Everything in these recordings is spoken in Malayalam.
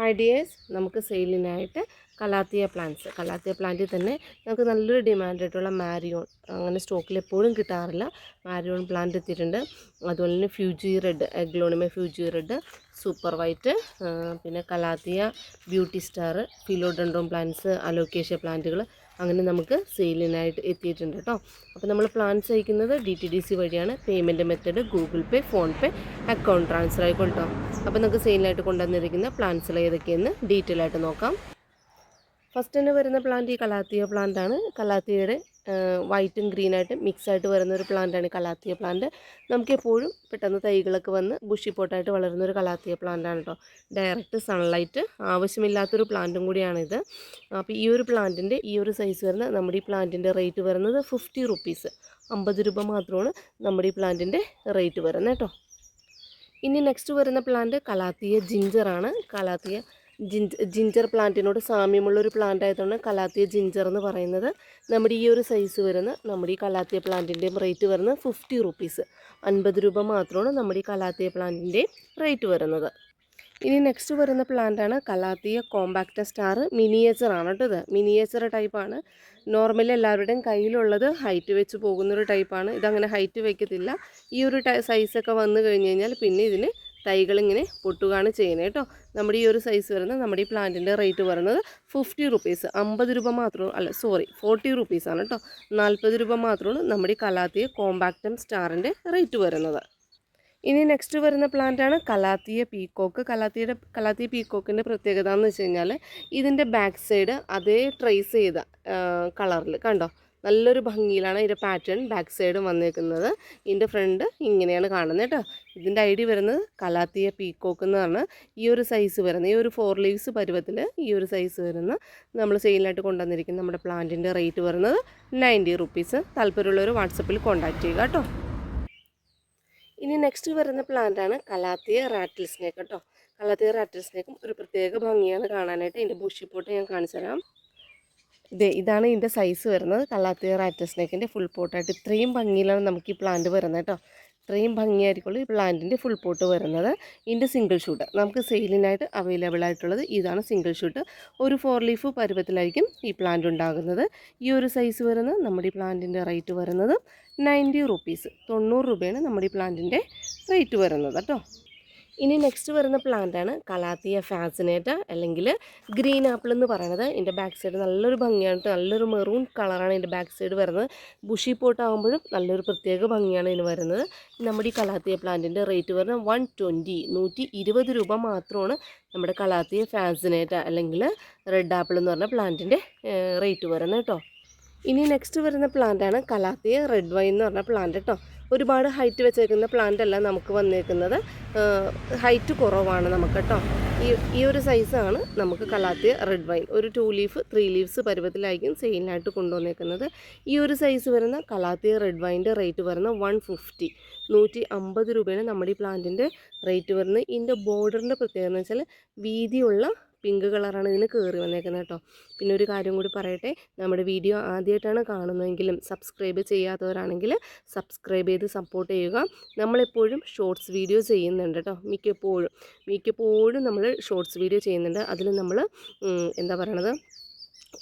ഹായ് ഡിയേഴ്സ് നമുക്ക് സെയിലിനായിട്ട് കലാത്തിയ പ്ലാന്റ്സ് കലാത്തിയ പ്ലാന്റിൽ തന്നെ നമുക്ക് നല്ലൊരു ഡിമാൻഡ് ആയിട്ടുള്ള മാരിയോൺ അങ്ങനെ സ്റ്റോക്കിൽ എപ്പോഴും കിട്ടാറില്ല. മാരിയോൺ പ്ലാന്റ് എത്തിയിട്ടുണ്ട്. അതുപോലെ തന്നെ Fuji red aglaonema Fuji red super white പിന്നെ calathea beauty star philodendron plants alocasia പ്ലാന്റുകൾ അങ്ങനെ നമുക്ക് സെയിലിനായിട്ട് എത്തിയിട്ടുണ്ട് കേട്ടോ. അപ്പോൾ നമ്മൾ പ്ലാൻസ് അയക്കുന്നത് ഡി ടി ഡി സി വഴിയാണ്. Payment method Google Pay PhonePe account transfer ആയിക്കോട്ടോ അപ്പോൾ നമുക്ക് സെയിലിനായിട്ട് കൊണ്ടുവന്നിരിക്കുന്ന പ്ലാൻസുകൾ ഏതൊക്കെയെന്ന് ഡീറ്റെയിൽ ആയിട്ട് നോക്കാം. ഫസ്റ്റ് തന്നെ വരുന്ന പ്ലാന്റ് ഈ കലാത്തിയ പ്ലാന്റ് ആണ്. കലാത്തിയയുടെ വൈറ്റും ഗ്രീനായിട്ട് മിക്സ് ആയിട്ട് വരുന്ന ഒരു പ്ലാന്റാണ് കലാത്തിയ പ്ലാന്റ് നമുക്ക് എപ്പോഴും പെട്ടെന്ന് തൈകളൊക്കെ വന്ന് ബുഷി പോട്ടായിട്ട് വളരുന്ന ഒരു കലാത്തിയ പ്ലാന്റാണ് കേട്ടോ ഡയറക്റ്റ് സൺലൈറ്റ് ആവശ്യമില്ലാത്തൊരു പ്ലാന്റും കൂടിയാണിത്. അപ്പോൾ ഈ ഒരു പ്ലാന്റിന്റെ ഈ ഒരു സൈസ് വരുന്ന നമ്മുടെ ഈ പ്ലാന്റിന്റെ റേറ്റ് വരുന്നത് ഫിഫ്റ്റി റുപ്പീസ് അമ്പത് രൂപ മാത്രമാണ് നമ്മുടെ ഈ പ്ലാന്റിന്റെ റേറ്റ് വരുന്നത് കേട്ടോ ഇനി നെക്സ്റ്റ് വരുന്ന പ്ലാന്റ് കലാത്തിയ ജിഞ്ചറാണ് കലാത്തിയ ജിഞ്ച് ജിഞ്ചർ പ്ലാന്റിനോട് സാമ്യമുള്ള ഒരു പ്ലാന്റ് ആയതുകൊണ്ട് കലാത്തിയ ജിഞ്ചർ എന്ന് പറയുന്നത്. നമ്മുടെ ഈ ഒരു സൈസ് വരുന്ന നമ്മുടെ ഈ കലാത്തിയ പ്ലാന്റിന്റെയും റേറ്റ് വരുന്നത് ഫിഫ്റ്റി റുപ്പീസ്. അൻപത് രൂപ മാത്രമാണ് നമ്മുടെ ഈ കലാത്തിയ പ്ലാന്റിന്റെയും റേറ്റ് വരുന്നത്. ഇനി നെക്സ്റ്റ് വരുന്ന പ്ലാന്റാണ് കലാത്തിയ കോമ്പാക്റ്റ സ്റ്റാർ മിനിയേച്ചർ ആണ് കേട്ടോ ഇത്. മിനിയേച്ചർ ടൈപ്പാണ് നോർമലി എല്ലാവരുടെയും കയ്യിലുള്ളത് ഹൈറ്റ് വെച്ച് പോകുന്നൊരു ടൈപ്പാണ് ഇതങ്ങനെ ഹൈറ്റ് വയ്ക്കത്തില്ല ഈ ഒരു സൈസൊക്കെ വന്നു കഴിഞ്ഞ് കഴിഞ്ഞാൽ പിന്നെ ഇതിന് തൈകളിങ്ങനെ പൊട്ടുകയാണ് ചെയ്യുന്നത് കേട്ടോ. നമ്മുടെ ഈ ഒരു സൈസ് വരുന്നത് നമ്മുടെ ഈ പ്ലാന്റിന്റെ റേറ്റ് വരുന്നത് ഫിഫ്റ്റി റുപ്പീസ് അമ്പത് രൂപ മാത്രം അല്ല സോറി ഫോർട്ടി റുപ്പീസാണ് കേട്ടോ. നാൽപ്പത് രൂപ മാത്രമാണ് നമ്മുടെ ഈ കലാത്തിയ കോമ്പാക്റ്റം സ്റ്റാറിന്റെ റേറ്റ് വരുന്നത്. ഇനി നെക്സ്റ്റ് വരുന്ന പ്ലാന്റാണ് കലാത്തിയ പീക്കോക്ക് കലാത്തിയുടെ കലാത്തിയ പീക്കോക്കിന്റെ പ്രത്യേകത എന്ന് വെച്ച് കഴിഞ്ഞാൽ ഇതിന്റെ ബാക്ക് സൈഡ് അതേ ട്രേസ് ചെയ്ത കളറിൽ കണ്ടോ? നല്ലൊരു ഭംഗിയിലാണ് ഇതിന്റെ പാറ്റേൺ ബാക്ക് സൈഡും വന്നേക്കുന്നത്. ഇതിന്റെ ഫ്രണ്ട് ഇങ്ങനെയാണ് കാണുന്നത് കേട്ടോ. ഇതിന്റെ ഐ ഡി വരുന്നത് കലാത്തിയ പീക്കോക്ക് എന്നാണ്. ഈ ഒരു സൈസ് വരുന്നത്. ഈ ഒരു ഫോർ ലീവ്സ് പരുവത്തിൽ ഈ ഒരു സൈസ് വരുന്ന നമ്മൾ സെയിലായിട്ട് കൊണ്ടുവന്നിരിക്കുന്ന നമ്മുടെ പ്ലാന്റിന്റെ റേറ്റ് വരുന്നത് നയന്റി റുപ്പീസ് താല്പര്യമുള്ളവർ വാട്സപ്പിൽ കോൺടാക്റ്റ് ചെയ്യുക കേട്ടോ. ഇനി നെക്സ്റ്റ് വരുന്ന പ്ലാന്റാണ് കലാത്തിയ റാറ്റിൽ സ്നേക്ക് കേട്ടോ. കലാത്തിയ റാറ്റിൽ സ്നേക്കും ഒരു പ്രത്യേക ഭംഗിയാണ് കാണാനായിട്ട്. ഇതിന്റെ ബുഷിപ്പോട്ട് ഞാൻ കാണിച്ചു തരാം ഇതേ ഇതാണ് ഇതിന്റെ സൈസ് വരുന്നത്. കള്ളാത്തിയ റാറ്റിൽ സ്നേക്കിന്റെ ഫുൾ പോട്ടായിട്ട് ഇത്രയും ഭംഗിയിലാണ് നമുക്ക് ഈ പ്ലാന്റ് വരുന്നത് കേട്ടോ ഇത്രയും ഭംഗിയായിരിക്കുള്ളൂ ഈ പ്ലാന്റിന്റെ ഫുൾ പോട്ട് വരുന്നത് ഇതിന്റെ സിംഗിൾ ഷൂട്ട് നമുക്ക് സെയിലിനായിട്ട് അവൈലബിൾ ആയിട്ടുള്ളത് ഇതാണ് സിംഗിൾ ഷൂട്ട് ഒരു ഫോർ ലീഫ് പരുവത്തിലായിരിക്കും ഈ പ്ലാന്റ് ഉണ്ടാകുന്നത്. ഈ ഒരു സൈസ് വരുന്നത് നമ്മുടെ ഈ പ്ലാന്റിന്റെ റേറ്റ് വരുന്നത് നയന്റി റുപ്പീസ് തൊണ്ണൂറ് രൂപയാണ് നമ്മുടെ ഈ പ്ലാന്റിന്റെ റേറ്റ് വരുന്നത് കേട്ടോ ഇനി നെക്സ്റ്റ് വരുന്ന പ്ലാന്റാണ് കലാത്തിയ ഫാസിനേറ്റ അല്ലെങ്കിൽ ഗ്രീൻ ആപ്പിൾ എന്ന് പറയുന്നത്. ഇതിന്റെ ബാക്ക് സൈഡ് നല്ലൊരു ഭംഗിയാണ്. നല്ലൊരു മെറൂൺ കളറാണ് ഇതിന്റെ ബാക്ക് സൈഡ് വരുന്നത്. ബുഷി പോട്ടാകുമ്പോഴും നല്ലൊരു പ്രത്യേക ഭംഗിയാണ് ഇതിന് വരുന്നത്. നമ്മുടെ ഈ കലാത്തിയ പ്ലാന്റിന്റെ റേറ്റ് വരുന്നത് വൺ ട്വന്റി നൂറ്റി ഇരുപത് രൂപ മാത്രമാണ് നമ്മുടെ കലാത്തിയ ഫാസിനേറ്റ അല്ലെങ്കിൽ റെഡ് ആപ്പിൾ എന്ന് പറഞ്ഞ പ്ലാന്റിന്റെ റേറ്റ് വരുന്നത് കേട്ടോ. ഇനി നെക്സ്റ്റ് വരുന്ന പ്ലാന്റാണ് കലാത്തിയ റെഡ് വൈൻ എന്ന് പറഞ്ഞ പ്ലാന്റ് കേട്ടോ. ഒരുപാട് ഹൈറ്റ് വെച്ചേക്കുന്ന പ്ലാന്റ് അല്ല നമുക്ക് വന്നേക്കുന്നത്. ഹൈറ്റ് കുറവാണ് നമുക്ക് കേട്ടോ. ഈ ഈ ഒരു സൈസാണ് നമുക്ക് കലാത്തിയ റെഡ് വൈൻ ഒരു ടു ലീഫ് ത്രീ ലീവ്സ് പരുവത്തിലായിരിക്കും സെയിലിനായിട്ട് കൊണ്ടുവന്നേക്കുന്നത്. ഈ ഒരു സൈസ് വരുന്ന കലാത്തിയ റെഡ് വൈന്റെ റേറ്റ് വരുന്ന വൺ ഫിഫ്റ്റി നൂറ്റി അമ്പത് രൂപയാണ് നമ്മുടെ ഈ പ്ലാന്റിന്റെ റേറ്റ് വരുന്നത്. ഇതിന്റെ ബോർഡറിന്റെ പ്രത്യേകത എന്ന് വെച്ചാൽ വീതിയുള്ള പിങ്ക് കളറാണ് ഇതിന് കയറി വന്നേക്കുന്നത് കേട്ടോ. പിന്നെ ഒരു കാര്യം കൂടി പറയട്ടെ. നമ്മുടെ വീഡിയോ ആദ്യമായിട്ടാണ് കാണുന്നതെങ്കിലും സബ്സ്ക്രൈബ് ചെയ്യാത്തവരാണെങ്കിൽ സബ്സ്ക്രൈബ് ചെയ്ത് സപ്പോർട്ട് ചെയ്യുക. നമ്മളെപ്പോഴും ഷോർട്സ് വീഡിയോ ചെയ്യുന്നുണ്ട് കേട്ടോ മിക്കപ്പോഴും. മിക്കപ്പോഴും നമ്മൾ ഷോർട്സ് വീഡിയോ ചെയ്യുന്നുണ്ട്. അതിൽ നമ്മൾ എന്താ പറയണത്?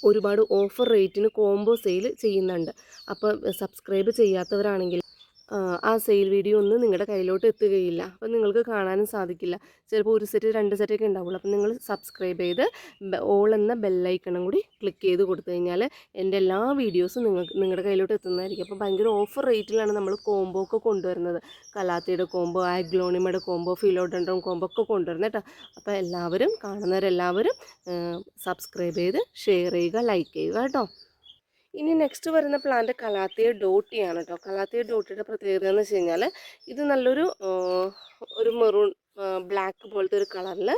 ഒരുപാട് ഓഫർ റേറ്റിന് കോംബോ സെയിൽ ചെയ്യുന്നുണ്ട്. അപ്പോൾ സബ്സ്ക്രൈബ് ചെയ്യാത്തവരാണെങ്കിൽ ആ സെയിൽ വീഡിയോ ഒന്നും നിങ്ങളുടെ കയ്യിലോട്ട് എത്തുകയില്ല. അപ്പം നിങ്ങൾക്ക് കാണാനും സാധിക്കില്ല. ചിലപ്പോൾ ഒരു സെറ്റ് രണ്ട് സെറ്റൊക്കെ ഉണ്ടാവുള്ളൂ. അപ്പം നിങ്ങൾ സബ്സ്ക്രൈബ് ചെയ്ത് ഓൾ എന്ന ബെല്ലൈക്കണം കൂടി ക്ലിക്ക് ചെയ്ത് കൊടുത്തു കഴിഞ്ഞാൽ എന്റെ എല്ലാ വീഡിയോസും നിങ്ങൾക്ക് നിങ്ങളുടെ കയ്യിലോട്ട് എത്തുന്നതായിരിക്കും. അപ്പോൾ ഭയങ്കര ഓഫർ റേറ്റിലാണ് നമ്മൾ കോംബോ ഒക്കെ കൊണ്ടുവരുന്നത്. കലാത്തിയുടെ കോംബോ ആഗ്ലോണിമയുടെ കോംബോ ഫിലോഡൻഡ്രോം കോംബോ ഒക്കെ കൊണ്ടുവരുന്നത് കേട്ടോ അപ്പോൾ എല്ലാവരും കാണുന്നവരെല്ലാവരും സബ്സ്ക്രൈബ് ചെയ്ത് ഷെയർ ചെയ്യുക ലൈക്ക് ചെയ്യുക കേട്ടോ ഇനി നെക്സ്റ്റ് വരുന്ന പ്ലാന്റ് കലാത്തിയ ഡോട്ടിയാണ് കേട്ടോ കലാത്തിയ ഡോട്ടിയുടെ പ്രത്യേകത എന്ന് വെച്ച് കഴിഞ്ഞാൽ ഇത് നല്ലൊരു ഒരു മെറൂൺ ബ്ലാക്ക് പോലത്തെ ഒരു കളറിൽ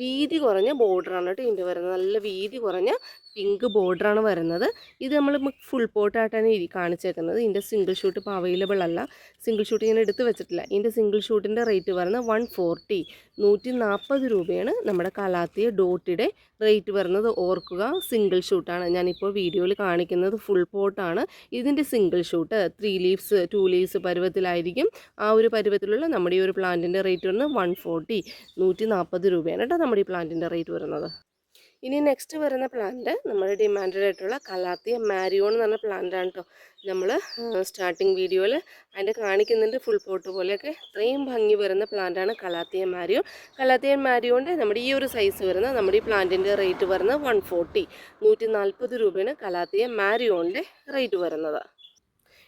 വീതി കുറഞ്ഞ ബോർഡറാണ് കേട്ടോ ഇതിന്റെ വരുന്നത്. നല്ല വീതി കുറഞ്ഞ പിങ്ക് ബോർഡറാണ് വരുന്നത്. ഇത് നമ്മൾ ഫുൾ പോട്ടായിട്ടാണ് കാണിച്ചേക്കുന്നത്. ഇതിന്റെ സിംഗിൾ ഷൂട്ട് ഇപ്പോൾ അവൈലബിൾ അല്ല. സിംഗിൾ ഷൂട്ട് ഇങ്ങനെ എടുത്ത് വെച്ചിട്ടില്ല. ഇതിന്റെ സിംഗിൾ ഷൂട്ടിന്റെ റേറ്റ് വരുന്നത് വൺ ഫോർട്ടി. നൂറ്റി നാൽപ്പത് രൂപയാണ് നമ്മുടെ കലാത്തിയ ഡോട്ടിയുടെ റേറ്റ് വരുന്നത്. ഓർക്കുക സിംഗിൾ ഷൂട്ടാണ്. ഞാനിപ്പോൾ വീഡിയോയിൽ കാണിക്കുന്നത് ഫുൾ പോട്ടാണ്. ഇതിന്റെ single shoot three leaves two leaves പരുവത്തിലായിരിക്കും. ആ ഒരു പരുവത്തിലുള്ള നമ്മുടെ ഈ ഒരു പ്ലാന്റിന്റെ റേറ്റ് വരുന്നത് വൺ ഫോർട്ടി. നൂറ്റി നാൽപ്പത് രൂപയാണ് കേട്ടോ നമ്മുടെ ഈ പ്ലാന്റിന്റെ റേറ്റ് വരുന്നത്. ഇനി നെക്സ്റ്റ് വരുന്ന പ്ലാന്റ് നമ്മൾ ഡിമാൻഡഡ് ആയിട്ടുള്ള കലാത്തിയ മാരിയോൺ എന്ന് പറഞ്ഞ പ്ലാന്റാണ് കേട്ടോ നമ്മൾ സ്റ്റാർട്ടിങ് വീഡിയോയിൽ അതിന്റെ കാണിക്കുന്നുണ്ട് ഫുൾ പോട്ട് പോലെയൊക്കെ. ഇത്രയും ഭംഗി വരുന്ന പ്ലാന്റാണ് കലാത്തിയ മാരിയോ കലാത്തിയ മാരിയോന്റെ നമ്മുടെ ഈ ഒരു സൈസ് വരുന്ന നമ്മുടെ ഈ പ്ലാന്റിന്റെ റേറ്റ് വരുന്നത് വൺ ഫോർട്ടി നൂറ്റി നാൽപ്പത് രൂപയാണ് കലാത്തിയ മാരിയോന്റെ റേറ്റ് വരുന്നത്.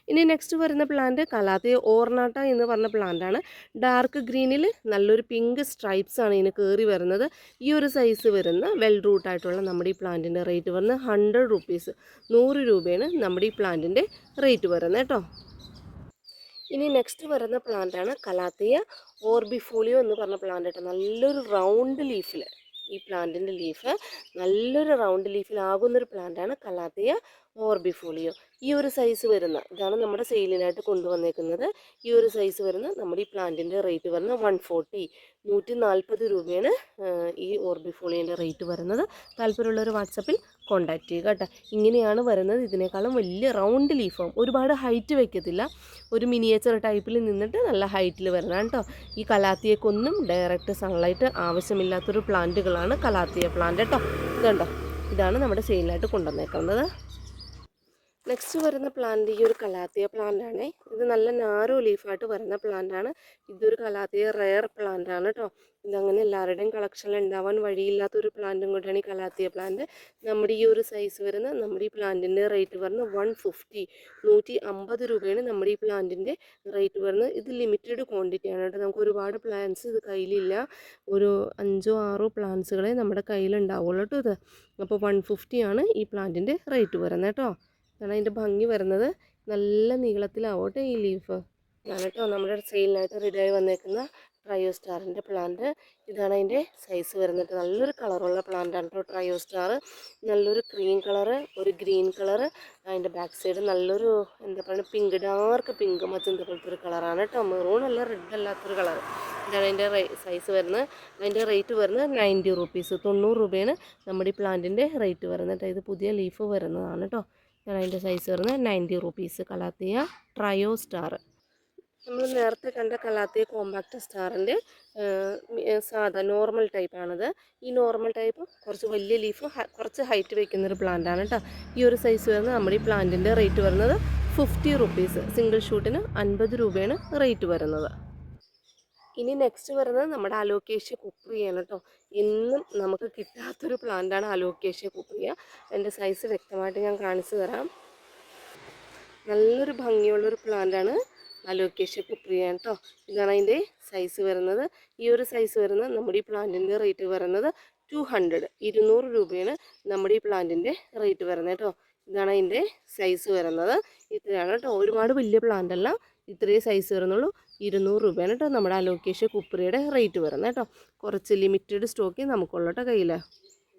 ഇനി നെക്സ്റ്റ് വരുന്ന പ്ലാന്റ് കലാത്തിയ ഓർണാട്ട എന്ന് പറഞ്ഞ പ്ലാന്റാണ് ഡാർക്ക് ഗ്രീനിൽ നല്ലൊരു പിങ്ക് സ്ട്രൈപ്സ് ആണ് ഇതിന് കയറി വരുന്നത്. ഈ ഒരു സൈസ് വരുന്ന വെൽ റൂട്ട് ആയിട്ടുള്ള നമ്മുടെ ഈ പ്ലാന്റിന്റെ റേറ്റ് വരുന്നത് ഹൺഡ്രഡ് റുപ്പീസ് നൂറ് രൂപയാണ് നമ്മുടെ ഈ പ്ലാന്റിന്റെ റേറ്റ് വരുന്നത് കേട്ടോ. ഇനി നെക്സ്റ്റ് വരുന്ന പ്ലാന്റാണ് കലാത്തിയ ഓർബിഫോളിയോ എന്ന് പറഞ്ഞ പ്ലാന്റ് കേട്ടോ. നല്ലൊരു റൗണ്ട് ലീഫിൽ ഈ പ്ലാന്റിന്റെ ലീഫ് നല്ലൊരു റൗണ്ട് ലീഫിലാകുന്നൊരു പ്ലാന്റാണ് കലാത്തിയ ഓർബിഫോളിയോ ഈ ഒരു സൈസ് വരുന്ന ഇതാണ് നമ്മുടെ സെയിലിനായിട്ട് കൊണ്ടുവന്നേക്കുന്നത്. ഈ ഒരു സൈസ് വരുന്ന നമ്മുടെ ഈ പ്ലാന്റിന്റെ റേറ്റ് വരുന്നത് വൺ ഫോർട്ടി നൂറ്റി നാൽപ്പത് രൂപയാണ് ഈ ഓർബിഫോളിയന്റെ റേറ്റ് വരുന്നത്. താല്പര്യമുള്ളവർ വാട്സപ്പിൽ കോൺടാക്റ്റ് ചെയ്യുക കേട്ടോ. ഇങ്ങനെയാണ് വരുന്നത്. ഇതിനേക്കാളും വലിയ റൗണ്ട് ലീഫാവും ഒരുപാട് ഹൈറ്റ് വെക്കത്തില്ല. ഒരു മിനിയേച്ചർ ടൈപ്പിൽ നിന്നിട്ട് നല്ല ഹൈറ്റിൽ വരണം കേട്ടോ. ഈ കലാത്തിയക്കൊന്നും ഡയറക്റ്റ് സൺലൈറ്റ് ആവശ്യമില്ലാത്തൊരു പ്ലാന്റുകളാണ് കലാത്തിയ പ്ലാന്റ് കേട്ടോ. ഇതുണ്ടോ? ഇതാണ് നമ്മുടെ സെയിലിനായിട്ട് കൊണ്ടുവന്നേക്കുന്നത്. നെക്സ്റ്റ് വരുന്ന പ്ലാന്റ് ഈ ഒരു കലാത്തിയ പ്ലാന്റ് ആണ്. ഇത് നല്ല നാരോ ലീഫായിട്ട് വരുന്ന പ്ലാന്റ് ആണ്. ഇതൊരു കലാത്തിയ റെയർ പ്ലാന്റ് ആണ് കേട്ടോ ഇതങ്ങനെ എല്ലാവരുടെയും കളക്ഷനിൽ ഉണ്ടാവാൻ വഴിയില്ലാത്ത ഒരു പ്ലാന്റും കൂടിയാണ് ഈ കലാത്തിയ പ്ലാന്റ് നമ്മുടെ ഈ ഒരു സൈസ് വരുന്ന നമ്മുടെ ഈ പ്ലാന്റിന്റെ റേറ്റ് വരുന്നത് വൺ ഫിഫ്റ്റി നൂറ്റി അമ്പത് രൂപയാണ് നമ്മുടെ ഈ പ്ലാന്റിന്റെ റേറ്റ് വരുന്നത്. ഇത് ലിമിറ്റഡ് ക്വാണ്ടിറ്റി ആണ് കേട്ടോ നമുക്ക് ഒരുപാട് പ്ലാന്റ്സ് ഇത് കയ്യിലില്ല. ഒരു അഞ്ചോ ആറോ പ്ലാന്റ്സുകളെ നമ്മുടെ കയ്യിലുണ്ടാവുള്ളൂ കേട്ടോ ഇത്. അപ്പോൾ വൺ ഫിഫ്റ്റിയാണ് ഈ പ്ലാന്റിന്റെ റേറ്റ് വരുന്നത് കേട്ടോ കാരണം അതിന്റെ ഭംഗി വരുന്നത്. നല്ല നീളത്തിലാവട്ടെ ഈ ലീഫ് ഇതാണ് കേട്ടോ നമ്മുടെ സെയിലിനായിട്ട് ആയി വന്നേക്കുന്ന ട്രയോ സ്റ്റാറിന്റെ പ്ലാന്റ് ഇതാണ് അതിന്റെ സൈസ് വരുന്നത്. നല്ലൊരു കളറുള്ള പ്ലാന്റാണ് കേട്ടോ ട്രയോ സ്റ്റാർ നല്ലൊരു ക്രീം കളറ് ഒരു ഗ്രീൻ കളറ് അതിന്റെ ബാക്ക് സൈഡ് നല്ലൊരു എന്താ പറയുക പിങ്ക് ഡാർക്ക് പിങ്ക് മച്ചന്ത പോലത്തെ ഒരു കളറാണ് കേട്ടോ. മെറൂൺ അല്ല റെഡ് അല്ലാത്തൊരു കളർ ഇതാണ് അതിന്റെ സൈസ് വരുന്നത്. അതിന്റെ റേറ്റ് വരുന്നത് നയന്റി റുപ്പീസ് തൊണ്ണൂറ് രൂപയാണ് നമ്മുടെ ഈ പ്ലാന്റിന്റെ റേറ്റ് വരുന്നത് കേട്ടോ. ഇത് പുതിയ ലീഫ് വരുന്നതാണ് കേട്ടോ. ഇതാണ് അതിന്റെ സൈസ് വരുന്നത് ninety rupees calathea trio star നമ്മൾ നേരത്തെ കണ്ട കലാത്തിയ കോമ്പാക്റ്റ് സ്റ്റാറിന്റെ സാധാ നോർമൽ ടൈപ്പാണിത് ഈ നോർമൽ ടൈപ്പ് കുറച്ച് വലിയ ലീഫ് കുറച്ച് ഹൈറ്റ് വയ്ക്കുന്നൊരു പ്ലാന്റ് ആണ് കേട്ടോ ഈ ഒരു സൈസ് വരുന്നത് നമ്മുടെ ഈ പ്ലാന്റിന്റെ റേറ്റ് വരുന്നത് ഫിഫ്റ്റി റുപ്പീസ് സിംഗിൾ ഷൂട്ടിന് അൻപത് രൂപയാണ് റേറ്റ് വരുന്നത്. ഇനി നെക്സ്റ്റ് വരുന്നത് നമ്മുടെ അലോക്കേഷ്യ കുപ്രിയാണ് കേട്ടോ എന്നും നമുക്ക് കിട്ടാത്തൊരു പ്ലാന്റാണ് അലോക്കേഷ്യ കുപ്രിയ എന്റെ സൈസ് വ്യക്തമായിട്ട് ഞാൻ കാണിച്ചു തരാം. നല്ലൊരു ഭംഗിയുള്ളൊരു പ്ലാന്റാണ് അലോക്കേഷ്യ കുപ്രിയ കേട്ടോ ഇതാണ് അതിന്റെ സൈസ് വരുന്നത്. ഈ ഒരു സൈസ് വരുന്നത് നമ്മുടെ ഈ പ്ലാന്റിന്റെ റേറ്റ് വരുന്നത് ടു ഹൺഡ്രഡ് ഇരുന്നൂറ് രൂപയാണ് നമ്മുടെ ഈ പ്ലാന്റിന്റെ റേറ്റ് വരുന്നത് കേട്ടോ ഇതാണ് അതിന്റെ സൈസ് വരുന്നത്. ഇത്രയാണ് കേട്ടോ ഒരുപാട് വലിയ പ്ലാന്റ് അല്ല. ഇത്രയും സൈസ് വരുന്നുള്ളൂ. ഇരുന്നൂറ് രൂപയാണ് കേട്ടോ നമ്മുടെ അലോക്കേഷ കുപ്പറിയുടെ റേറ്റ് വരുന്നത് കേട്ടോ കുറച്ച് ലിമിറ്റഡ് സ്റ്റോക്ക് നമുക്കുള്ള കേട്ടോ കയ്യിൽ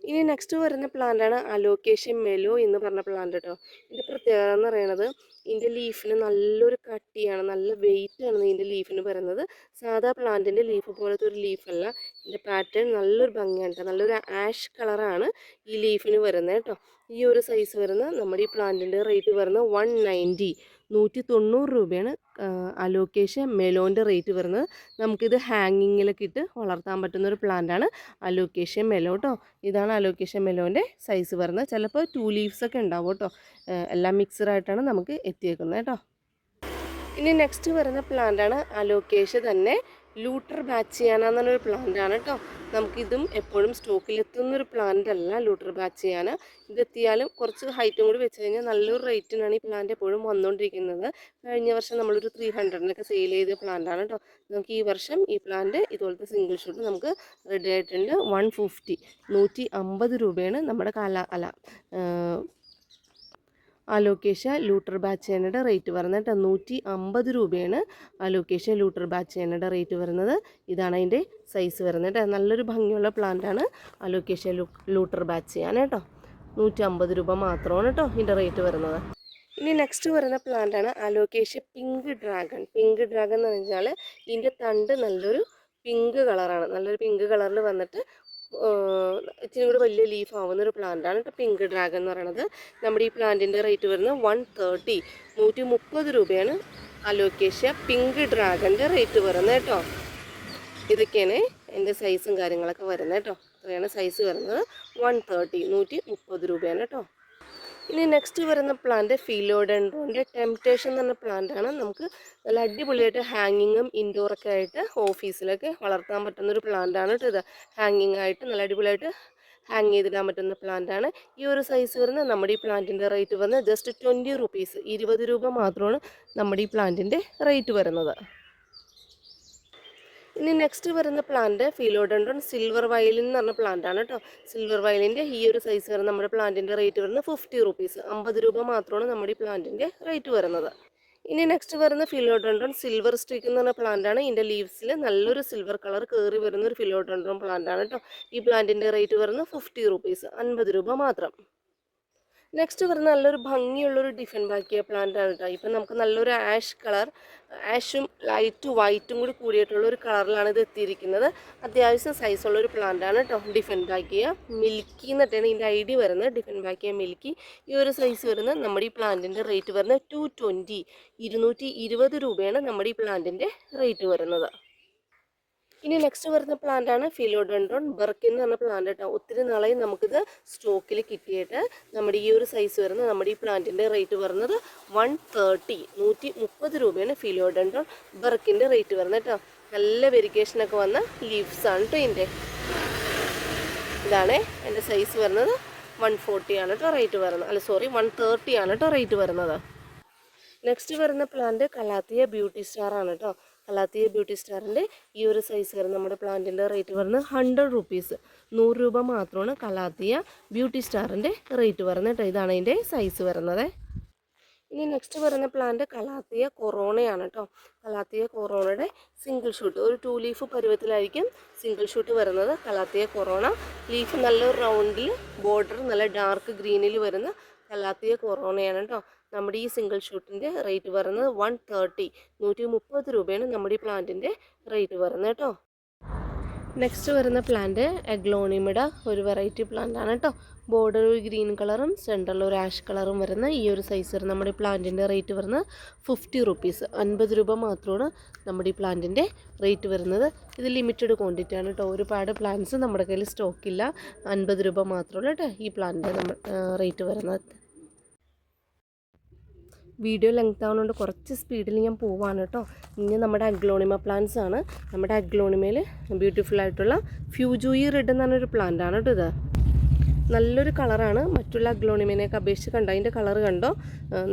ഇനി നെക്സ്റ്റ് വരുന്ന പ്ലാന്റാണ് അലോക്കേഷൻ മെലോ എന്ന് പറഞ്ഞ പ്ലാന്റ് കേട്ടോ ഇതിന്റെ പ്രത്യേകത എന്ന് പറയുന്നത് ഇതിന്റെ ലീഫിന് നല്ലൊരു കട്ടിയാണ് നല്ല വെയിറ്റ് ആണ് ഇതിന്റെ ലീഫിന് പറയുന്നത് സാധാ പ്ലാന്റിന്റെ ലീഫ് പോലത്തെ ഒരു ലീഫല്ല ഇതിന്റെ പാറ്റേൺ നല്ലൊരു ഭംഗിയാണ് കേട്ടോ നല്ലൊരു ആഷ് കളറാണ് ഈ ലീഫിന് വരുന്നത് കേട്ടോ ഈ ഒരു സൈസ് വരുന്ന നമ്മുടെ ഈ പ്ലാന്റിന്റെ റേറ്റ് വരുന്നത് വൺ നയന്റി നൂറ്റി തൊണ്ണൂറ് രൂപയാണ് അലോക്കേഷ്യ മെലോന്റെ റേറ്റ് വരുന്നത്. നമുക്കിത് ഹാങ്ങിങ്ങിലൊക്കെ ഇട്ട് വളർത്താൻ ഒരു പ്ലാന്റാണ് അലോക്കേഷ്യ മെലോ കേട്ടോ ഇതാണ് അലോക്കേഷ്യ മെലോന്റെ സൈസ് വരുന്നത്. ചിലപ്പോൾ ടു ലീവ്സ് ഒക്കെ ഉണ്ടാവും കേട്ടോ. എല്ലാം മിക്സറായിട്ടാണ് നമുക്ക് എത്തിയേക്കുന്നത് കേട്ടോ. ഇനി നെക്സ്റ്റ് വരുന്ന പ്ലാന്റാണ് അലോക്കേഷ്യ തന്നെ ലൂട്ടർ ബാച്ചിയാന പ്ലാന്റ് ആണ് കേട്ടോ. നമുക്കിതും എപ്പോഴും സ്റ്റോക്കിലെത്തുന്നൊരു പ്ലാന്റ് അല്ല ലൂട്ടർ ബാച്ചിയാണ് ഇതെത്തിയാലും കുറച്ച് ഹൈറ്റും കൂടി വെച്ച് കഴിഞ്ഞാൽ നല്ലൊരു റേറ്റിനാണ് ഈ പ്ലാന്റ് എപ്പോഴും വന്നുകൊണ്ടിരിക്കുന്നത് കഴിഞ്ഞ വർഷം നമ്മളൊരു ത്രീ ഹൺഡ്രഡിനൊക്കെ സെയിൽ ചെയ്ത പ്ലാന്റ് ആണ് കേട്ടോ നമുക്ക് ഈ വർഷം ഈ പ്ലാന്റ് ഇതുപോലത്തെ സിംഗിൾ ഷൂട്ട് നമുക്ക് റെഡി ആയിട്ടുണ്ട്. വൺ ഫിഫ്റ്റി നൂറ്റി അമ്പത് രൂപയാണ് നമ്മുടെ കാല അല്ല അലോക്കേഷ്യ ലൂട്ടർ ബാച്ചേനയുടെ റേറ്റ് വരുന്നത് കേട്ടോ നൂറ്റി അമ്പത് രൂപയാണ്. അലോക്കേഷ്യ ലൂട്ടർ ബാച്ചേനയുടെ റേറ്റ് വരുന്നത്. ഇതാണ് അതിന്റെ സൈസ് വരുന്നത് കേട്ടോ. നല്ലൊരു ഭംഗിയുള്ള പ്ലാന്റാണ് അലോക്കേഷ്യ ലൂട്ടർ ചെയ്യാൻ കേട്ടോ. നൂറ്റി അമ്പത് രൂപ മാത്രമാണ് കേട്ടോ ഇതിന്റെ റേറ്റ് വരുന്നത്. ഇനി നെക്സ്റ്റ് വരുന്ന പ്ലാന്റാണ് ആണ് alocasia pink dragon pink dragon എന്ന് പറഞ്ഞാൽ ഇതിന്റെ തണ്ട് നല്ലൊരു പിങ്ക് കളറാണ് നല്ലൊരു പിങ്ക് കളറിൽ വന്നിട്ട് ഇച്ചിരി കൂടി വലിയ ലീഫ് ആവുന്ന ഒരു പ്ലാന്റാണ് കേട്ടോ പിങ്ക് ഡ്രാഗൺ എന്ന് പറയുന്നത് നമ്മുടെ ഈ പ്ലാന്റിന്റെ റേറ്റ് വരുന്നത് വൺ തേർട്ടി നൂറ്റി മുപ്പത് രൂപയാണ് അലോക്കേഷ്യ പിങ്ക് ഡ്രാഗന്റെ റേറ്റ് വരുന്നത് കേട്ടോ ഇതൊക്കെയാണ് എന്റെ സൈസും കാര്യങ്ങളൊക്കെ വരുന്നത് കേട്ടോ ഇത്രയാണ് സൈസ് വരുന്നത്. വൺ തേർട്ടി നൂറ്റി മുപ്പത് രൂപയാണ് കേട്ടോ ഇനി നെക്സ്റ്റ് വരുന്ന പ്ലാന്റ് ഫീലോഡൻഡ്രോന്റെ ടെംപ്റ്റേഷൻ എന്ന് പറഞ്ഞ പ്ലാന്റാണ് നമുക്ക് നല്ല അടിപൊളിയായിട്ട് ഹാങ്ങിങ്ങും ഇൻഡോറൊക്കെ ആയിട്ട് ഓഫീസിലൊക്കെ വളർത്താൻ പറ്റുന്ന ഒരു പ്ലാന്റാണ് കേട്ടോ ഇത്. ഹാങ്ങിങ് ആയിട്ട് നല്ല അടിപൊളിയായിട്ട് ഹാങ് ചെയ്തിടാൻ പറ്റുന്ന പ്ലാന്റ് ആണ്. ഈ ഒരു സൈസ് വരുന്ന നമ്മുടെ ഈ പ്ലാന്റിന്റെ റേറ്റ് വരുന്നത് ജസ്റ്റ് ട്വന്റി റുപ്പീസ് ഇരുപത് രൂപ മാത്രമാണ് നമ്മുടെ ഈ പ്ലാന്റിന്റെ റേറ്റ് വരുന്നത്. ഇനി നെക്സ്റ്റ് വരുന്ന പ്ലാന്റ് ഫിലോഡൻഡ്രോൺ സിൽവർ വയലിൻ എന്ന് പറഞ്ഞ പ്ലാന്റ് ആണ് കേട്ടോ സിൽവർ വയലിന്റെ ഈ ഒരു സൈസ് വരുന്ന നമ്മുടെ പ്ലാന്റിന്റെ റേറ്റ് വരുന്നത് ഫിഫ്റ്റി റുപ്പീസ് അമ്പത് രൂപ മാത്രമാണ് നമ്മുടെ ഈ പ്ലാന്റിന്റെ റേറ്റ് വരുന്നത്. ഇനി നെക്സ്റ്റ് വരുന്ന ഫിലോഡൻഡ്രോൺ സിൽവർ സ്റ്റിക്ക് എന്ന് പറഞ്ഞ പ്ലാന്റ് ആണ്. ഇതിന്റെ ലീവ്സിൽ നല്ലൊരു സിൽവർ കളർ കയറി വരുന്ന ഒരു ഫിലോഡൻഡ്രോൺ പ്ലാന്റ് ആണ് കേട്ടോ ഈ പ്ലാന്റിന്റെ റേറ്റ് വരുന്നത് ഫിഫ്റ്റി റുപ്പീസ് അൻപത് രൂപ മാത്രം. നെക്സ്റ്റ് വരുന്ന നല്ലൊരു ഭംഗിയുള്ളൊരു ഡിഫൻ ബാക്കിയ പ്ലാന്റ് ആണ് കേട്ടോ ഇപ്പം നമുക്ക് നല്ലൊരു ആഷ് കളർ ആഷും ലൈറ്റും വൈറ്റും കൂടി കൂടിയിട്ടുള്ള ഒരു കളറിലാണ് ഇത് എത്തിയിരിക്കുന്നത്. അത്യാവശ്യം സൈസുള്ള ഒരു പ്ലാന്റ് ആണ് കേട്ടോ ഡിഫൻ ബാക്കിയ. മിൽക്കി എന്നിട്ടാണ് ഇതിന്റെ ഐ ഡി വരുന്നത്. ഡിഫൻ ബാക്കിയ മിൽക്കി ഈ ഒരു സൈസ് വരുന്നത് നമ്മുടെ ഈ പ്ലാന്റിന്റെ റേറ്റ് വരുന്നത് ടു ട്വന്റി ഇരുന്നൂറ്റി ഇരുപത് രൂപയാണ് നമ്മുടെ ഈ പ്ലാന്റിന്റെ റേറ്റ് വരുന്നത്. ഇനി നെക്സ്റ്റ് വരുന്ന പ്ലാന്റ് ആണ് ഫിലോഡൻഡ്രോൺ ബർക്കിൻ എന്ന് പറഞ്ഞ പ്ലാന്റ് കേട്ടോ. ഒത്തിരി നാളായി നമുക്കിത് സ്റ്റോക്കിൽ കിട്ടിയിട്ട് നമ്മുടെ ഈ ഒരു സൈസ് വരുന്ന നമ്മുടെ ഈ പ്ലാന്റിന്റെ റേറ്റ് വരുന്നത് വൺ തേർട്ടി നൂറ്റി മുപ്പത് രൂപയാണ് ഫിലോഡൻഡ്രോൺ ബർക്കിന്റെ റേറ്റ് വരുന്നത് കേട്ടോ. നല്ല വെരിക്കേഷനൊക്കെ വന്ന ലീവ്സ് ആണ് കേട്ടോ ഇതിന്റെ ഇതാണ് എന്റെ സൈസ് വരുന്നത് വൺ ഫോർട്ടി ആണ് കേട്ടോ റേറ്റ് വരുന്നത്. അല്ല സോറി വൺ തേർട്ടി ആണ് കേട്ടോ റേറ്റ് വരുന്നത്. നെക്സ്റ്റ് വരുന്ന പ്ലാന്റ് കലാത്തിയ ബ്യൂട്ടി സ്റ്റാർ ആണ് കേട്ടോ കലാത്തിയ ബ്യൂട്ടി സ്റ്റാറിന്റെ ഈ ഒരു സൈസ് വരുന്ന നമ്മുടെ പ്ലാന്റിന്റെ റേറ്റ് വരുന്നത് ഹൺഡ്രഡ് റുപ്പീസ് നൂറ് രൂപ മാത്രമാണ് കലാത്തിയ ബ്യൂട്ടി സ്റ്റാറിന്റെ റേറ്റ് വരുന്നത് കേട്ടോ. ഇതാണ് അതിന്റെ സൈസ് വരുന്നത്. ഇനി നെക്സ്റ്റ് വരുന്ന പ്ലാന്റ് കലാത്തിയ കൊറോണയാണ് കേട്ടോ. കലാത്തിയ കൊറോണയുടെ സിംഗിൾ ഷൂട്ട് ഒരു ടു ലീഫ് പരുവത്തിലായിരിക്കും സിംഗിൾ ഷൂട്ട് വരുന്നത് കലാത്തിയ കൊറോണ. ലീഫ് നല്ല റൗണ്ടിൽ ബോർഡർ നല്ല ഡാർക്ക് ഗ്രീനിൽ വരുന്ന കലാത്തിയ കൊറോണയാണ് കേട്ടോ. നമ്മുടെ ഈ സിംഗിൾ ഷൂട്ടിന്റെ റേറ്റ് വരുന്നത് വൺ തേർട്ടി നൂറ്റി മുപ്പത് രൂപയാണ് നമ്മുടെ ഈ പ്ലാന്റിന്റെ റേറ്റ് വരുന്നത് കേട്ടോ. നെക്സ്റ്റ് വരുന്ന പ്ലാന്റ് എഗ്ലോണിമിഡ ഒരു വെറൈറ്റി പ്ലാന്റ് ആണ് കേട്ടോ. ബോർഡർ ഒരു ഗ്രീൻ കളറും സെന്ററിൽ ഒരു ആഷ് കളറും വരുന്ന ഈ ഒരു സൈസ് വരുന്ന നമ്മുടെ ഈ പ്ലാന്റിന്റെ റേറ്റ് വരുന്നത് ഫിഫ്റ്റി റുപ്പീസ് അൻപത് രൂപ മാത്രമാണ് നമ്മുടെ ഈ പ്ലാന്റിന്റെ റേറ്റ് വരുന്നത്. ഇത് ലിമിറ്റഡ് ക്വാണ്ടിറ്റി ആണ് കേട്ടോ. ഒരുപാട് പ്ലാന്റ്സ് നമ്മുടെ കയ്യിൽ സ്റ്റോക്കില്ല അൻപത് രൂപ മാത്രമേ കേട്ടോ ഈ പ്ലാന്റിന്റെ നമ്മൾ റേറ്റ് വരുന്നത്. വീഡിയോ ലെങ്ത് ആവുന്നതുകൊണ്ട് കുറച്ച് സ്പീഡിൽ ഞാൻ പോവാണ് കേട്ടോ. ഇനി നമ്മുടെ അഗ്ലോണിമ പ്ലാന്റ്സ് ആണ്. നമ്മുടെ അഗ്ലോണിമയിൽ ബ്യൂട്ടിഫുൾ ആയിട്ടുള്ള ഫ്യൂജൂയി റെഡ് എന്ന് പറഞ്ഞൊരു പ്ലാന്റ് ആണ് കേട്ടോ ഇത്. നല്ലൊരു കളറാണ്. മറ്റുള്ള അഗ്ലോണിമിനെയൊക്കെ അപേക്ഷിച്ച് കണ്ടോ? അതിന്റെ കളർ കണ്ടോ?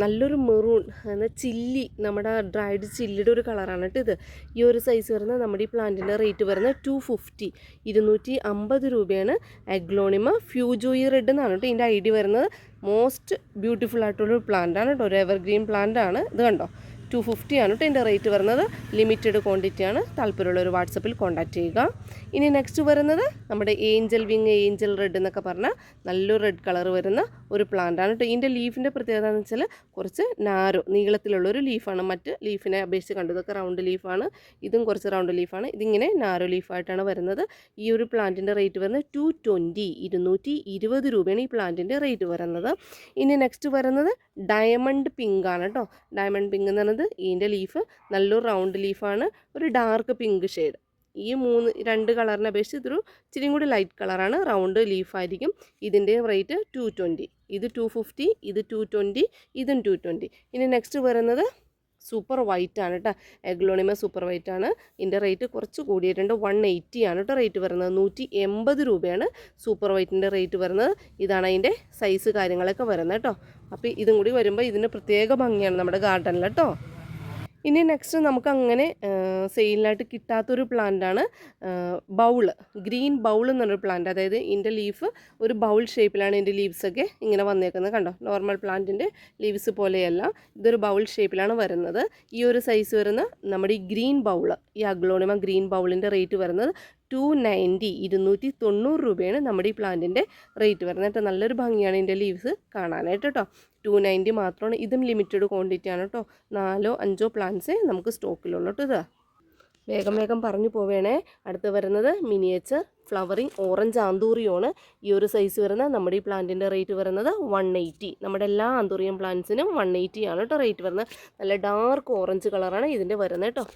നല്ലൊരു മെറൂൺ എന്നാൽ ചില്ലി നമ്മുടെ ഡ്രൈഡ് ചില്ലിയുടെ ഒരു കളറാണ് കേട്ടോ ഇത്. ഈ ഒരു സൈസ് വരുന്ന നമ്മുടെ ഈ പ്ലാന്റിന്റെ റേറ്റ് വരുന്നത് ടു ഫിഫ്റ്റി ഇരുന്നൂറ്റി അമ്പത് രൂപയാണ്. അഗ്ലോണിമ ഫ്യൂജോയി റെഡ് എന്നാണ് കേട്ടോ ഇതിന്റെ ഐ ഡി വരുന്നത് മോസ്റ്റ് ബ്യൂട്ടിഫുൾ ആയിട്ടുള്ളൊരു പ്ലാന്റ് ആണ് കേട്ടോ. ഒരു എവർഗ്രീൻ പ്ലാന്റ് ആണ്. ഇത് കണ്ടോ? ടു ഫിഫ്റ്റി ആണ് കേട്ടോ ഇതിന്റെ റേറ്റ് വരുന്നത്. ലിമിറ്റഡ് ക്വാണ്ടിറ്റി ആണ്. താല്പര്യമുള്ളവർ വാട്സപ്പിൽ കോൺടാക്റ്റ് ചെയ്യുക. ഇനി നെക്സ്റ്റ് വരുന്നത് നമ്മുടെ ഏഞ്ചൽ വിങ് ഏഞ്ചൽ റെഡ് എന്നൊക്കെ പറഞ്ഞാൽ നല്ലൊരു റെഡ് കളർ വരുന്ന ഒരു പ്ലാന്റ് ആണ് കേട്ടോ ഇതിന്റെ ലീഫിന്റെ പ്രത്യേകത എന്ന് വെച്ചാൽ കുറച്ച് നാരോ നീളത്തിലുള്ളൊരു ലീഫാണ് മറ്റ് ലീഫിനെ അപേക്ഷിച്ച് കണ്ടു. ഇതൊക്കെ റൗണ്ട് ലീഫാണ് ഇതും കുറച്ച് റൗണ്ട് ലീഫാണ് ഇതിങ്ങനെ നാരോ ലീഫായിട്ടാണ് വരുന്നത്. ഈ ഒരു പ്ലാന്റിന്റെ റേറ്റ് വരുന്നത് ടു ട്വന്റി ഇരുന്നൂറ്റി ഇരുപത് രൂപയാണ് ഈ പ്ലാന്റിന്റെ റേറ്റ് വരുന്നത്. ഇനി നെക്സ്റ്റ് വരുന്നത് ഡയമണ്ട് പിങ്ക് ആണ് കേട്ടോ ഡയമണ്ട് പിങ്ക് എന്ന് പറയുന്നത് ഇതിന്റെ ലീഫ് നല്ലൊരു റൗണ്ട് ലീഫാണ് ഒരു ഡാർക്ക് പിങ്ക് ഷെയ്ഡ് ഈ മൂന്ന് രണ്ട് കളറിനെ അപേക്ഷിച്ച് ഇതൊരു ഇച്ചിരി കൂടി ലൈറ്റ് കളറാണ് റൗണ്ട് ലീഫായിരിക്കും ഇതിന്റെ റേറ്റ് ടു ട്വന്റി ഇത് ടു ഫിഫ്റ്റി ഇത് ടു ട്വന്റി ഇതും ടു ട്വന്റി ഇനി നെക്സ്റ്റ് വരുന്നത് സൂപ്പർ വൈറ്റ് ആണ് കേട്ടോ എഗ്ലോണിമ സൂപ്പർ വൈറ്റ് ആണ്. ഇതിന്റെ റേറ്റ് കുറച്ച് കൂടിയിട്ടുണ്ട്. വൺ എയ്റ്റി ആണ് കേട്ടോ റേറ്റ് വരുന്നത്. നൂറ്റി എൺപത് രൂപയാണ് സൂപ്പർ വൈറ്റിന്റെ റേറ്റ് വരുന്നത്. ഇതാണ് അതിന്റെ സൈസ് കാര്യങ്ങളൊക്കെ വരുന്നത് കേട്ടോ അപ്പോൾ ഇതും കൂടി വരുമ്പോൾ ഇതിന് പ്രത്യേക ഭംഗിയാണ് നമ്മുടെ ഗാർഡനിൽ കേട്ടോ ഇനി നെക്സ്റ്റ് നമുക്ക് അങ്ങനെ സെയിലിനായിട്ട് കിട്ടാത്തൊരു പ്ലാന്റാണ് ബൗൾ. ഗ്രീൻ ബൗൾ എന്നൊരു പ്ലാന്റ് അതായത് ഇതിന്റെ ലീഫ് ഒരു ബൗൾ ഷേപ്പിലാണ് ഇതിന്റെ ലീവ്സൊക്കെ ഇങ്ങനെ വന്നേക്കുന്നത്. കണ്ടോ? നോർമൽ പ്ലാന്റിന്റെ ലീവ്സ് പോലെയല്ല. ഇതൊരു ബൗൾ ഷേപ്പിലാണ് വരുന്നത്. ഈ ഒരു സൈസ് വരുന്ന നമ്മുടെ ഈ ഗ്രീൻ ബൗൾ ഈ അഗ്ലോണിമ ഗ്രീൻ ബൗളിന്റെ റേറ്റ് വരുന്നത് ടു നയന്റി ഇരുന്നൂറ്റി തൊണ്ണൂറ് രൂപയാണ് നമ്മുടെ ഈ പ്ലാന്റിന്റെ റേറ്റ് വരുന്നത് കേട്ടോ. നല്ലൊരു ഭംഗിയാണ് ഇതിന്റെ ലീവ്സ് കാണാനായിട്ട് കേട്ടോ. ടു നയന്റി മാത്രമാണ്. ഇതും ലിമിറ്റഡ് ക്വാണ്ടിറ്റി ആണ് കേട്ടോ. നാലോ അഞ്ചോ പ്ലാന്റ്സേ നമുക്ക് സ്റ്റോക്കിലുള്ളൂ കേട്ടോ വേഗം വേഗം പറഞ്ഞു പോവേണേ. അടുത്ത് വരുന്നത് മിനിയേച്ചർ ഫ്ലവറിങ് ഓറഞ്ച് ആന്തൂറിയാണ്. ഈ ഒരു സൈസ് വരുന്ന നമ്മുടെ ഈ പ്ലാന്റിന്റെ റേറ്റ് വരുന്നത് വൺ എയ്റ്റി നമ്മുടെ എല്ലാ ആന്തൂറിയം പ്ലാന്റ്സിനും വൺ എയ്റ്റി ആണ് കേട്ടോ റേറ്റ് വരുന്നത്. നല്ല ഡാർക്ക് ഓറഞ്ച് കളറാണ് ഇതിന്റെ വരുന്നത് കേട്ടോ.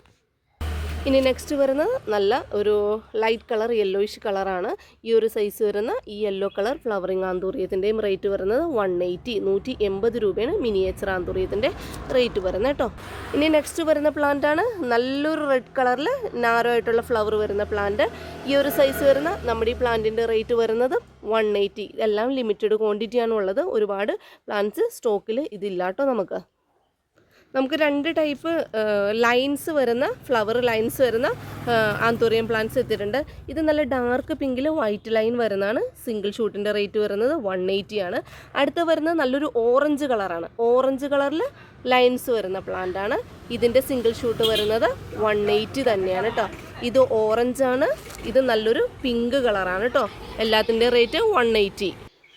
ഇനി നെക്സ്റ്റ് വരുന്ന നല്ല ഒരു ലൈറ്റ് കളർ യെല്ലോയിഷ് കളറാണ് ഈ ഒരു സൈസ് വരുന്ന ഈ യെല്ലോ കളർ ഫ്ലവറിങ് ആന്തൂറിയത്തിന്റെയും റേറ്റ് വരുന്നത് വൺ എയ്റ്റി നൂറ്റി എൺപത് രൂപയാണ് മിനിയേച്ചർ ആന്തൂറിയത്തിന്റെ റേറ്റ് വരുന്നത് കേട്ടോ. ഇനി നെക്സ്റ്റ് വരുന്ന പ്ലാന്റ് ആണ്. നല്ലൊരു റെഡ് കളറിൽ നാരോ ആയിട്ടുള്ള ഫ്ലവർ വരുന്ന പ്ലാന്റ് ഈ ഒരു സൈസ് വരുന്ന നമ്മുടെ ഈ പ്ലാന്റിന്റെ റേറ്റ് വരുന്നത് വൺ എയ്റ്റി ഇതെല്ലാം ലിമിറ്റഡ് ക്വാണ്ടിറ്റിയാണ് ഉള്ളത്. ഒരുപാട് പ്ലാന്റ്സ് സ്റ്റോക്കിൽ ഇതില്ല കേട്ടോ നമുക്ക്. നമുക്ക് രണ്ട് ടൈപ്പ് ലൈൻസ് വരുന്ന ഫ്ലവർ ലൈൻസ് വരുന്ന ആന്തോറിയം പ്ലാന്റ്സ് എത്തിയിട്ടുണ്ട്. ഇത് നല്ല ഡാർക്ക് പിങ്കിൽ വൈറ്റ് ലൈൻ വരുന്നതാണ്. സിംഗിൾ ഷൂട്ടിന്റെ റേറ്റ് വരുന്നത് വൺ എയ്റ്റി ആണ്. അടുത്ത് വരുന്നത് നല്ലൊരു ഓറഞ്ച് കളറാണ് ഓറഞ്ച് കളറിൽ ലൈൻസ് വരുന്ന പ്ലാന്റ് ആണ്. ഇതിന്റെ സിംഗിൾ ഷൂട്ട് വരുന്നത് വൺ എയ്റ്റി തന്നെയാണ് കേട്ടോ ഇത് ഓറഞ്ചാണ് ഇത് നല്ലൊരു പിങ്ക് കളറാണ് കേട്ടോ എല്ലാത്തിന്റെ റേറ്റ് വൺ എയ്റ്റി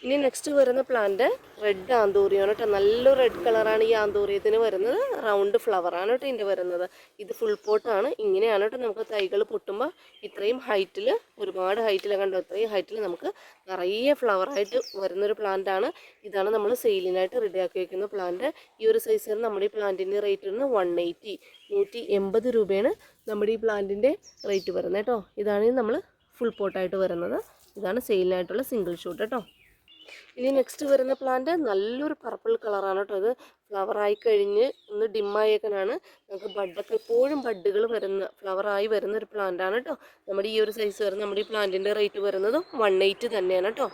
ഇനി നെക്സ്റ്റ് വരുന്ന പ്ലാന്റ് റെഡ് ആന്തൂറിയാണ് കേട്ടോ നല്ലൊരു റെഡ് കളറാണ് ഈ ആന്തൂറിയത്തിന് വരുന്നത്. റൗണ്ട് ഫ്ലവറാണ് കേട്ടോ ഇതിന്റെ വരുന്നത്. ഇത് ഫുൾ പോട്ടാണ് ഇങ്ങനെയാണ് കേട്ടോ നമുക്ക് തൈകൾ പൊട്ടുമ്പോൾ ഇത്രയും ഹൈറ്റിൽ ഒരുപാട് ഹൈറ്റിൽ കണ്ടോ? ഇത്രയും ഹൈറ്റിൽ നമുക്ക് നിറയെ ഫ്ലവറായിട്ട് വരുന്നൊരു പ്ലാന്റാണ് ഇതാണ് നമ്മൾ സെയിലിനായിട്ട് റെഡിയാക്കി വയ്ക്കുന്ന പ്ലാന്റ് ഈ ഒരു സൈസിൽ നമ്മുടെ ഈ പ്ലാന്റിന്റെ റേറ്റ് വരുന്നത് വൺ എയ്റ്റി നൂറ്റി എൺപത് രൂപയാണ് നമ്മുടെ ഈ പ്ലാന്റിന്റെ റേറ്റ് വരുന്നത് കേട്ടോ. ഇതാണ് നമ്മൾ ഫുൾ പോട്ടായിട്ട് വരുന്നത്. ഇതാണ് സെയിലിനായിട്ടുള്ള സിംഗിൾ ഷൂട്ട് കേട്ടോ. ഇനി നെക്സ്റ്റ് വരുന്ന പ്ലാന്റ് നല്ലൊരു പർപ്പിൾ കളറാണ് കേട്ടോ ഇത് ഫ്ലവറായി കഴിഞ്ഞ് ഒന്ന് ഡിമ്മായേക്കനാണ് നമുക്ക് ബഡൊക്കെ എപ്പോഴും ബഡുകൾ വരുന്ന ഫ്ലവറായി വരുന്ന ഒരു പ്ലാന്റാണ് കേട്ടോ നമ്മുടെ ഈ ഒരു സൈസ് വരുന്ന നമ്മുടെ ഈ പ്ലാന്റിന്റെ റേറ്റ് വരുന്നത് വൺ എയ്റ്റ് തന്നെയാണ് കേട്ടോ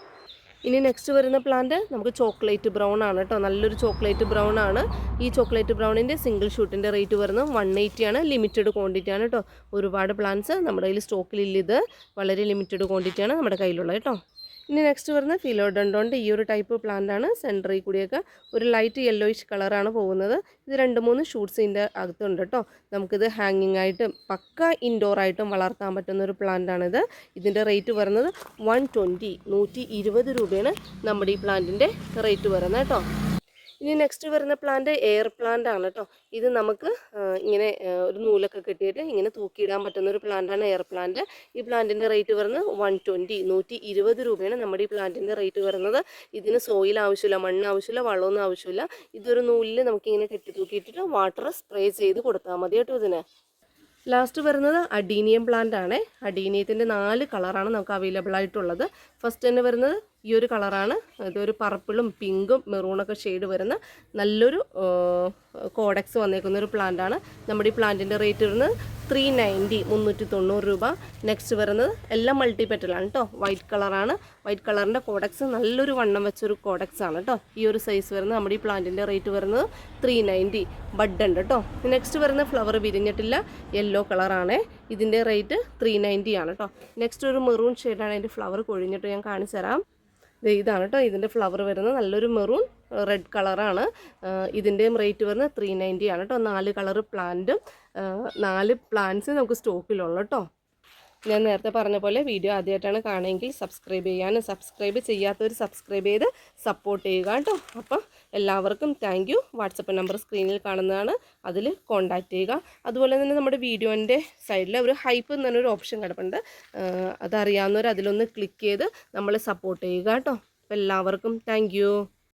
ഇനി നെക്സ്റ്റ് വരുന്ന പ്ലാന്റ് നമുക്ക് ചോക്ലേറ്റ് ബ്രൗൺ ആണ് കേട്ടോ നല്ലൊരു ചോക്ലേറ്റ് ബ്രൗൺ ആണ്. ഈ ചോക്ലേറ്റ് ബ്രൗണിന്റെ സിംഗിൾ ഷൂട്ടിന്റെ റേറ്റ് വരുന്നത് വൺ എയ്റ്റി ആണ്. ലിമിറ്റഡ് ക്വാണ്ടിറ്റി ആണ് കേട്ടോ ഒരുപാട് പ്ലാന്റ്സ് നമ്മുടെ കയ്യിൽ സ്റ്റോക്കിലില്ല ഇത് വളരെ ലിമിറ്റഡ് ക്വാണ്ടിറ്റി ആണ് നമ്മുടെ കയ്യിലുള്ളത് കേട്ടോ ഇനി നെക്സ്റ്റ് വരുന്ന ഫിലോഡൻഡോണ്ട് ഈ ഒരു ടൈപ്പ് പ്ലാന്റ് ആണ്. സെന്ററിൽ കൂടിയൊക്കെ ഒരു ലൈറ്റ് യെല്ലോയിഷ് കളറാണ് പോകുന്നത്. ഇത് രണ്ട് മൂന്ന് ഷൂട്ട്സ് ഇതിന്റെ അകത്തുണ്ട് കേട്ടോ നമുക്കിത് ഹാങ്ങിങ് ആയിട്ടും പക്ക ഇൻഡോർ ആയിട്ടും വളർത്താൻ പറ്റുന്ന ഒരു പ്ലാന്റ് ആണിത് ഇതിന്റെ റേറ്റ് വരുന്നത് വൺ ട്വന്റി നൂറ്റി ഇരുപത് രൂപയാണ് നമ്മുടെ ഈ പ്ലാന്റിന്റെ റേറ്റ് വരുന്നത് കേട്ടോ ഇനി നെക്സ്റ്റ് വരുന്ന പ്ലാന്റ് എയർ പ്ലാന്റ് ആണ് കേട്ടോ ഇത് നമുക്ക് ഇങ്ങനെ ഒരു നൂലൊക്കെ കെട്ടിയിട്ട് ഇങ്ങനെ തൂക്കിയിടാൻ പറ്റുന്ന ഒരു പ്ലാന്റാണ് എയർ പ്ലാന്റ് ഈ പ്ലാന്റിന്റെ റേറ്റ് വരുന്നത് വൺ ട്വന്റി നൂറ്റി ഇരുപത് രൂപയാണ് നമ്മുടെ ഈ പ്ലാന്റിന്റെ റേറ്റ് വരുന്നത്. ഇതിന് സോയിൽ ആവശ്യമില്ല മണ്ണ് ആവശ്യമില്ല വളമൊന്നും ആവശ്യമില്ല. ഇതൊരു നൂലിൽ നമുക്ക് ഇങ്ങനെ കെട്ടി തൂക്കിയിട്ടിട്ട് വാട്ടർ സ്പ്രേ ചെയ്ത് കൊടുത്താൽ മതി കേട്ടോ ഇതിന്. ലാസ്റ്റ് വരുന്നത് അഡീനിയം പ്ലാന്റ് ആണ്. അഡീനിയത്തിന്റെ നാല് കളറാണ് നമുക്ക് അവൈലബിൾ ആയിട്ടുള്ളത്. ഫസ്റ്റ് തന്നെ വരുന്നത് ഈ ഒരു കളറാണ്. ഇതൊരു പർപ്പിളും പിങ്കും മെറൂണൊക്കെ ഷെയ്ഡ് വരുന്ന നല്ലൊരു കോഡക്സ് വന്നേക്കുന്ന ഒരു പ്ലാന്റാണ് നമ്മുടെ ഈ പ്ലാന്റിന്റെ റേറ്റ് വരുന്നത് ത്രീ നയന്റി മുന്നൂറ്റി തൊണ്ണൂറ് രൂപ. നെക്സ്റ്റ് വരുന്നത് എല്ലാം മൾട്ടി പെറ്റലാണ് കേട്ടോ വൈറ്റ് കളറാണ് വൈറ്റ് കളറിന്റെ കോഡക്സ് നല്ലൊരു വണ്ണം വെച്ചൊരു കോഡക്സ് ആണ് കേട്ടോ ഈ ഒരു സൈസ് വരുന്നത് നമ്മുടെ ഈ പ്ലാന്റിന്റെ റേറ്റ് വരുന്നത് ത്രീ നയന്റി ബഡ് ഉണ്ട് കേട്ടോ നെക്സ്റ്റ് വരുന്ന ഫ്ലവർ വിരിഞ്ഞിട്ടില്ല യെല്ലോ കളറാണ് ഇതിന്റെ റേറ്റ് ത്രീ നയന്റി ആണ് കേട്ടോ നെക്സ്റ്റ് ഒരു മെറൂൺ ഷെയ്ഡാണ് അതിന്റെ ഫ്ലവർ കൊഴിഞ്ഞിട്ട് ഞാൻ കാണിച്ചു തരാം ഇതാണ് കേട്ടോ ഇതിന്റെ ഫ്ലവർ വരുന്നത് നല്ലൊരു മെറൂൺ റെഡ് കളറാണ് ഇതിന്റെയും റേറ്റ് വരുന്നത് ത്രീ നയന്റി ആണ് കേട്ടോ നാല് കളർ പ്ലാന്റും നാല് പ്ലാന്റ്സ് നമുക്ക് സ്റ്റോക്കിലുള്ളൂ കേട്ടോ ഞാൻ നേരത്തെ പറഞ്ഞ പോലെ വീഡിയോ ആദ്യമായിട്ടാണ് കാണുമെങ്കിൽ സബ്സ്ക്രൈബ് ചെയ്യാനും സബ്സ്ക്രൈബ് ചെയ്യാത്തവർ സബ്സ്ക്രൈബ് ചെയ്ത് സപ്പോർട്ട് ചെയ്യുക കേട്ടോ അപ്പം എല്ലാവർക്കും താങ്ക് യു വാട്സപ്പ് നമ്പർ സ്ക്രീനിൽ കാണുന്നതാണ്. അതിൽ കോൺടാക്റ്റ് ചെയ്യുക. അതുപോലെ തന്നെ നമ്മുടെ വീഡിയോന്റെ സൈഡിൽ ഒരു ഹൈപ്പ് എന്ന് പറഞ്ഞൊരു ഓപ്ഷൻ കിടപ്പുണ്ട്. അതറിയാവുന്നവർ അതിലൊന്ന് ക്ലിക്ക് ചെയ്ത് നമ്മളെ സപ്പോർട്ട് ചെയ്യുക കേട്ടോ. അപ്പോൾ എല്ലാവർക്കും താങ്ക്